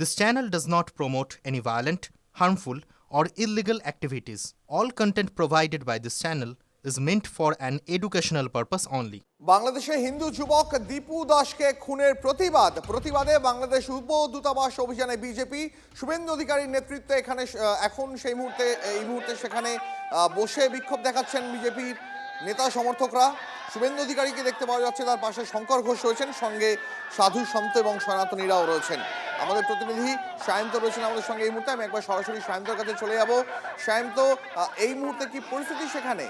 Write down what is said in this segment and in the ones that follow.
This channel does not promote any violent, harmful, or illegal activities. All content provided by this channel is meant for an educational purpose only. বাংলাদেশে হিন্দু যুবক দীপু দাসকে খুনের প্রতিবাদ প্রতিবাদে বাংলাদেশ উপ দূতাবাস অভিযানে বিজেপি শুভেন্দু অধিকারীর নেতৃত্বে এখানে এখন সেই মুহূর্তে এই মুহূর্তে সেখানে বসে বিক্ষোভ দেখাচ্ছেন বিজেপির নেতা সমর্থকরা শুভেন্দু অধিকারীকে দেখতে পাওয়া যাচ্ছে তার পাশে শঙ্কর ঘোষ রয়েছেন, সঙ্গে সাধু সন্ত এবং সনাতনীরাও রয়েছেন। আমাদের প্রতিনিধি সায়ন্ত রয়েছেন আমাদের সঙ্গে এই মুহূর্তে। আমি একবার সরাসরি সায়ন্তর কাছে চলে যাব। সায়ন্ত এই মুহূর্তে কি পরিস্থিতি সেখানে?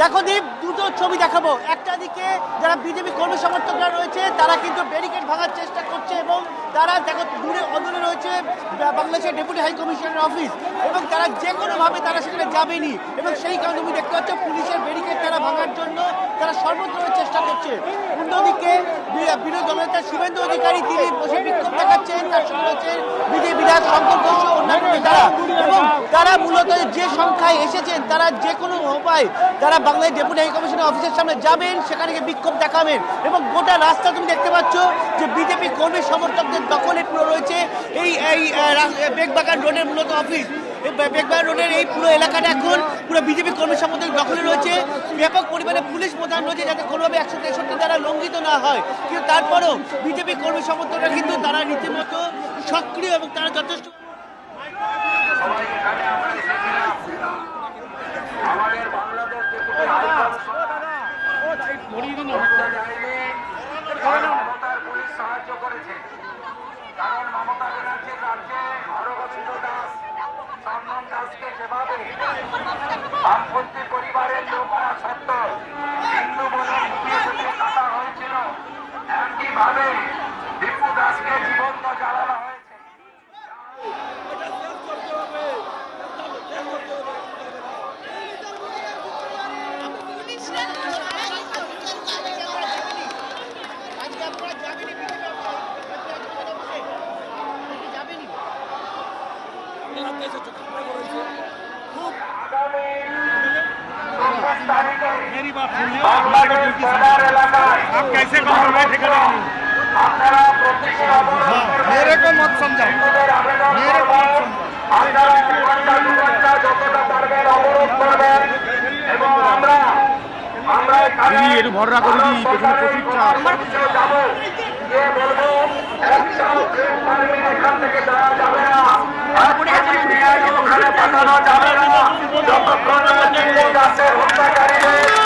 দেখো দীপ, দুটো ছবি দেখাবো। একটা দিকে যারা বিজেপি কর্মী সমর্থকরা রয়েছে, তারা কিন্তু ব্যারিকেড ভাঙার চেষ্টা করছে এবং তারা দেখো দূরে অদূরে রয়েছে। বাংলাদেশের ডেপুটি হাই কমিশনের অফিস, এবং তারা যে কোনোভাবে তারা সেখানে যাবেনি, এবং সেই কারণে তুমি দেখতে পাচ্ছ পুলিশের ব্যারিকেড তারা ভাঙার জন্য তারা সর্বত্র চেষ্টা করছে। অন্যদিকে বিরোধী দলনেতা শুভেন্দু অধিকারী, তিনি বসে বিক্ষোভ দেখাচ্ছেন, তার সঙ্গে রয়েছেন বিজেপি বিধায়ক শঙ্কর ঘোষ অন্যান্য নেতারা, এবং তারা মূলত যে সংখ্যায় এসেছেন, তারা যে কোনো উপায় তারা বাংলাদেশ ডেপুটি হাই কমিশনের অফিসের সামনে যাবেন, সেখানে গিয়ে বিক্ষোভ দেখাবেন। এবং গোটা রাস্তা তুমি দেখতে পাচ্ছ যে বিজেপি কর্মী সমর্থকদের দখলে পুরো রয়েছে। এই বেগবাগান রোডের মূলত অফিস বেগবাগান রোডের এই পুরো এলাকাটা এখন পুরো বিজেপি কর্মী সমর্থক দখলে রয়েছে। ব্যাপক পরিমাণে পুলিশ প্রধান রয়েছে যাতে কোনোভাবে একশো তেষট্টি দ্বারা লঙ্ঘিত না হয়। কিন্তু তারপরেও বিজেপি কর্মী সমর্থকরা কিন্তু তারা রীতিমতো সক্রিয় এবং তারা যথেষ্ট আমাদের বাংলাদেশ থেকে মমতার পুলিশ সাহায্য করেছে কারণ মমতা ব্যানার্জির রাজ্যে অরবিন্দ দাস দাসকে যেভাবে বামপন্থী পরিবারের লোক হওয়া সত্ত্বেও হিন্দু বলে কাটা হয়েছিল। একইভাবে দীপু দাসকে জীবন্ত জ্বালানো হয়েছে। আগামী চব্বিশ তারিখে বাংলাদেশ বর্ডার এলাকায় আপনারা প্রত্যেকে অবলম্বন করবেন। হিন্দুদের আবেদন করবেন। আপনারা এক ঘণ্টা দু ঘণ্টা যতটা পারবেন অবরোধ করবেন এবং আমরা আমরা এখানে সরকারের যাব গিয়ে বলব এখান থেকে দেওয়া যাবে পাঠানো যাবে না যতক্ষণ গাছের হত্যাকারীদের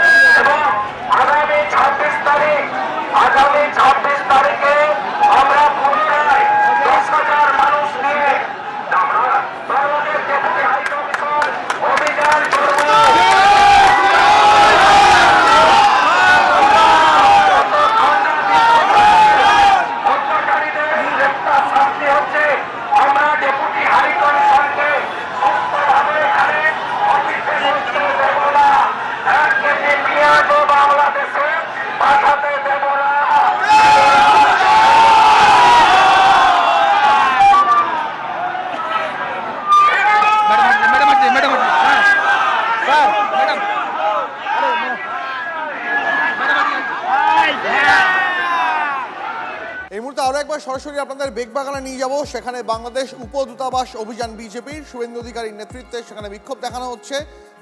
এই মুহূর্তে আরও একবার সরাসরি আপনাদের বেগবাগানে নিয়ে যাব। সেখানে বাংলাদেশ উপদূতাবাস অভিযান বিজেপির শুভেন্দু অধিকারীর নেতৃত্বে সেখানে বিক্ষোভ দেখানো হচ্ছে।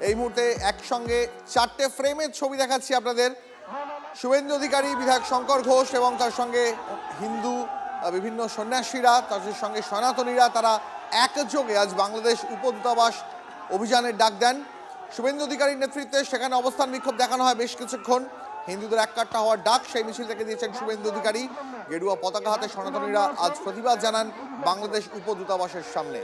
এই মুহূর্তে একসঙ্গে চারটে ফ্রেমের ছবি দেখাচ্ছি আপনাদের। শুভেন্দু অধিকারী, বিধায়ক শঙ্কর ঘোষ এবং তার সঙ্গে হিন্দু বিভিন্ন সন্ন্যাসীরা তাদের সঙ্গে সনাতনীরা, তারা একযোগে আজ বাংলাদেশ উপদূতাবাস অভিযানের ডাক দেন। শুভেন্দু অধিকারীর নেতৃত্বে সেখানে অবস্থান বিক্ষোভ দেখানো হয় বেশ কিছুক্ষণ। হিন্দুদের এককাট্টা হওয়ার ডাক সেই মিছিল থেকে দিয়েছেন শুভেন্দু অধিকারী। গেরুয়া পতাকা হাতে সনাতনীরা আজ প্রতিবাদ জানান বাংলাদেশ উপদূতাবাসের সামনে।